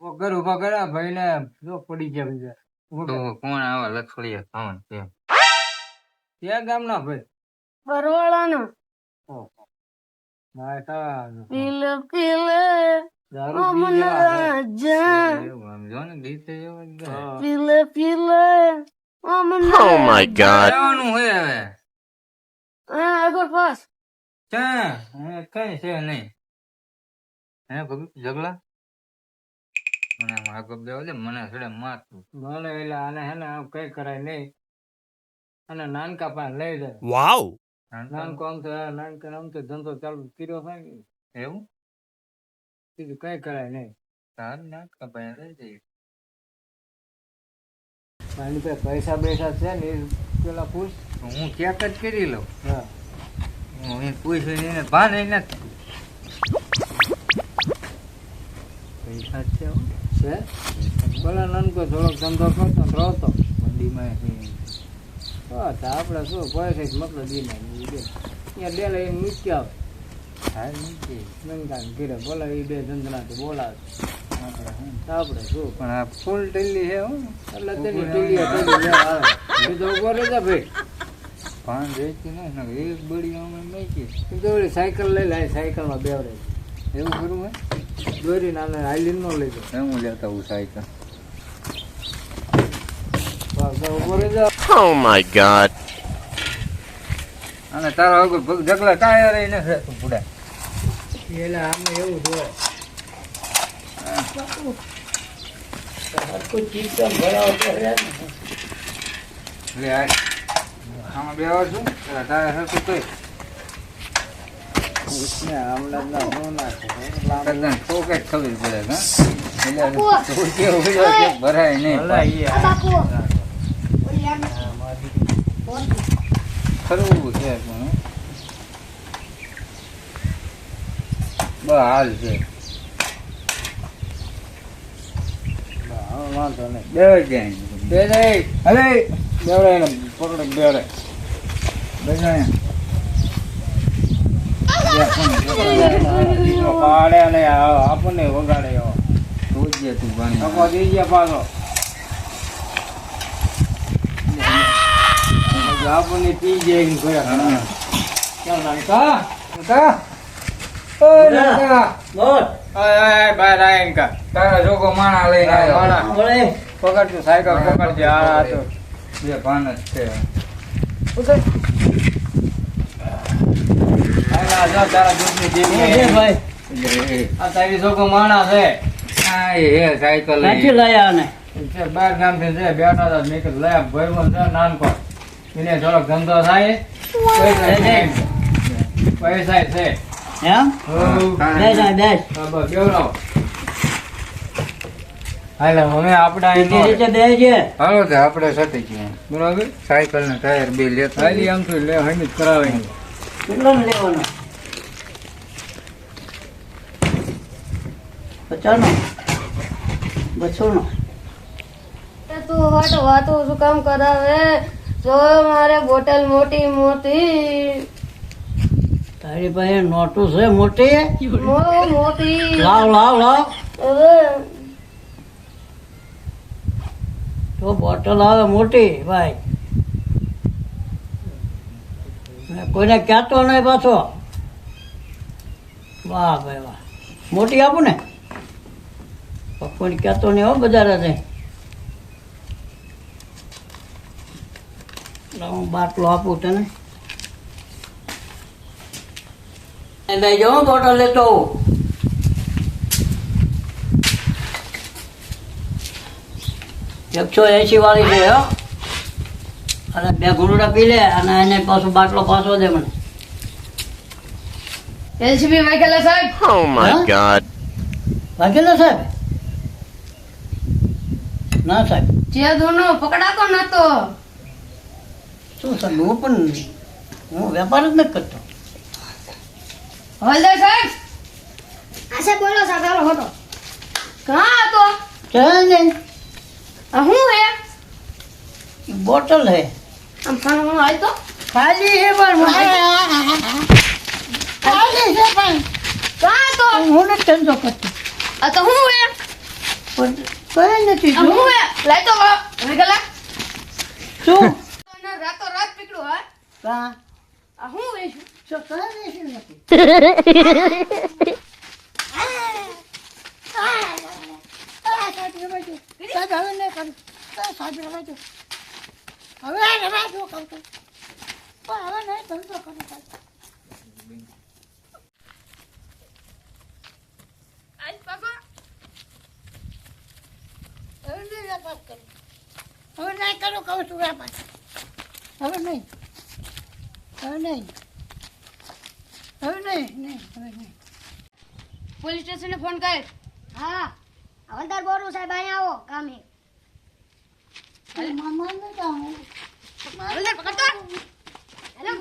વગર ઊભા કર્યા ભાઈ ને જો પડી ગયા બીજા. તો. કોણ આવા લખડીએ કોણ તો આમ જો ને. પીલે પીલે. ઓ મને Oh my god. જવાનું હોય હવે હા આગળ પાસ ક્યાં હે, કઈ છે નહીં હે ભગત ઝઘડા મને આમ આગળ બેવા દે મને સડે મારતું મને એટલે આને હે ને આમ કઈ કરાય નહીં અને નાનકા પાસે લઈ જાય Wow. નાનકો આમ તો નાનકા આમ તો ધંધો ચાલુ કર્યો હોય ને એવું બીજું કઈ કરાય નહીં તાર ના કપાય રહી જઈએ. મારી પાસે પૈસા પૈસા છે ને એ પેલા પૂછ. હું ચેક જ કરી લઉં. હા. હું એ પૂછ્યું એને ભાન એ નથી પૈસા છે. છે? પેલા નાનકો થોડોક ધંધો કરતો રહતો. મંદીમાં હા. તો આપણે શું પૈસા મતલબ ત્યાં બે. લઈને મૂકી આવે થાય નહીં કે. નંદકા ને ઘીરે બોલાવે બે ધંધનાથી બોલાવે. આપણે શું. શું પણ આ ફૂલ ટેલી છે હો એટલે તેની આવે ઊભો રહેતા ભાઈ. વેચી નહીં એક બળી અમે મેકી તું તો સાયકલ લઈ લે સાયકલમાં બેવડે એવું કરવું હે? દોરી નાને હાલીન નો લઈ જાવ હું લેતા હું સાયકલ? Oh my god. અને તારા વગર જગલા ઢગલા ટાયર એ નથી તું પૂડા એટલે આમાં એવું હોય. રહે આમાં બેવા છું તારા ટાયર હરખું તોય. ને હમણાં જ ના નો નાખે. તદ્દન ઠોકે જ ખબર પડે હા? એટલે તું કેવું બોલ્યો કે ભરાય નહીં ખરવું છે પણ હાલ છે વાંધો નહીં. બે જાય બે જાય. અરે બેવડાય પકડે ને બેવડે. બધા દીકરો પાડે અને આપણને વગાડે એવો. તું ગયા પાછો. આપણને પી જાય હા. ચાલ નાનકા. કા ઓય ઓય, ઓય, બહાર આય ને કા. તારા જોકો માણા લઈને આવ્યો. માણા. પકડ તું સાયકલ પકડજે. આ આ તો. બે પાન જ છે. આ જો તારા દૂધની થેલી. એટલે આ તારી છોકરો માણા છે. આ હે સાયકલ ક્યાંથી લાયા આને. છે બાર ગામથી છે બેઠા હતા મેં કીધું લે નાનકો એને થોડોક ધંધો થાય પૈસા છે. એમ? બેસ બેસ. હા, બસ હવે આપણે અહીં બીજી રીતે બેસજે હાલો તો આપણે સટી ગયા. બરાબર? સાયકલ ને ટાયર બે લેતા હાલી આમ તો લે હમી કરાવે. કેટલો ને લેવાનો? પચાસનો બસોનો તું હટ વાતો શું કામ કરાવે? જો મારે બોટલ મોટી મોટી. તારી પાસે નોટું છે મોટી? મોટી. લાવ લાવ લાવ. તો બોટલ આવે મોટી ભાઈ. કોઈને કહેતો નહીં પાછો. વાહ ભાઈ વાહ. મોટી આપું ને? કોઈને કહેતો નહીં હો બજારે જઈ લાવ હું બાટલો આપું તને લઈ જાઉં બોટલ લેતો એકસો એસી વાળી છે હો અને બે ગુંડડા પી લે અને એને પાછો બાટલો પાછો દે મને એલસીબી વાઘેલા સાહેબ ઓ માય ગોડ વાઘેલા સાહેબ ના સાહેબ જે દોનો પકડાતો નતો શું સર હું પણ હું વેપાર જ નથી કરતો. હલદર સાહેબ! આશે બોલો સાહેબ હાલો હટો કાં હતો? ચાલ ને? આ હું? હે બોટલ હે. આમ ફાણો ફાણો હાલ તો ખાલી હે પણ ખાલી? છે પણ. કાં તો હું નથી ધંધો કરતો. આ તો હું હે? પણ કઈ નથી હું હે? લાઈ તો હવે ગલા. શું અને રાતો રાત પીકડું હા કા આ હું હે શું શું કઈ નથી નથી આજ પાપા હવે નહીં. કરું કહું છું હવે નહીં હવે નહીં. હવે નહીં નહીં હવે નહીં. પોલીસ સ્ટેશને ફોન કર. હા હવલદાર બોરું સાહેબ અહીંયા આવો કામે મામા ને જાઉં. હવલદાર પકડતો. હેલો.